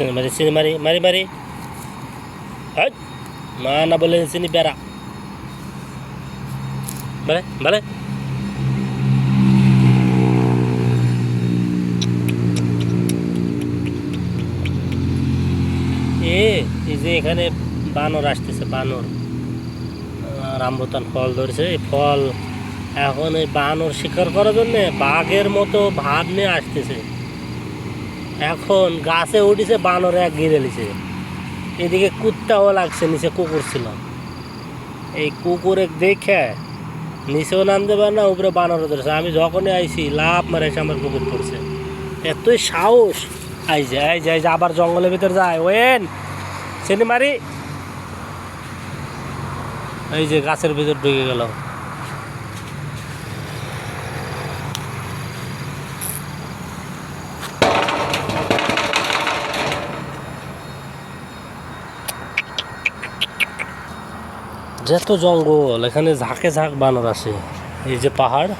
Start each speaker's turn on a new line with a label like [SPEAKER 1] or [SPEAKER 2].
[SPEAKER 1] চিনি মারি চিনি মারি মারি মারি মা না বলে চিনি বেড়া বলে বলে এ এই যে এখানে বানর আসতেছে, বানর। রামবতান ফল ধরেছে, এই ফল এখন এই বানর শিকার করার জন্য বাঘের মতো ভাব নিয়ে আসতেছে। এখন গাছে উঠেছে, বানর এক গিরে লিছে। এদিকে কুত্তাও লাগছে, নিচে কুকুর ছিল। এই কুকুরে দেখে নিচেও নামতে পারে না, উপরে বানর ধরেছে। আমি যখনই আইছি লাভ মারে আমার পুকুর পড়ছে এতই সাহস। আই যে আই যে আই যে, আবার জঙ্গলের ভিতর যায়। ওয়েন, চিনি মারি। এই যে গাছের ভিতর ঢুকে গেল। যত জঙ্গল এখানে ঝাঁকে ঝাঁক বানর আছে এই যে পাহাড়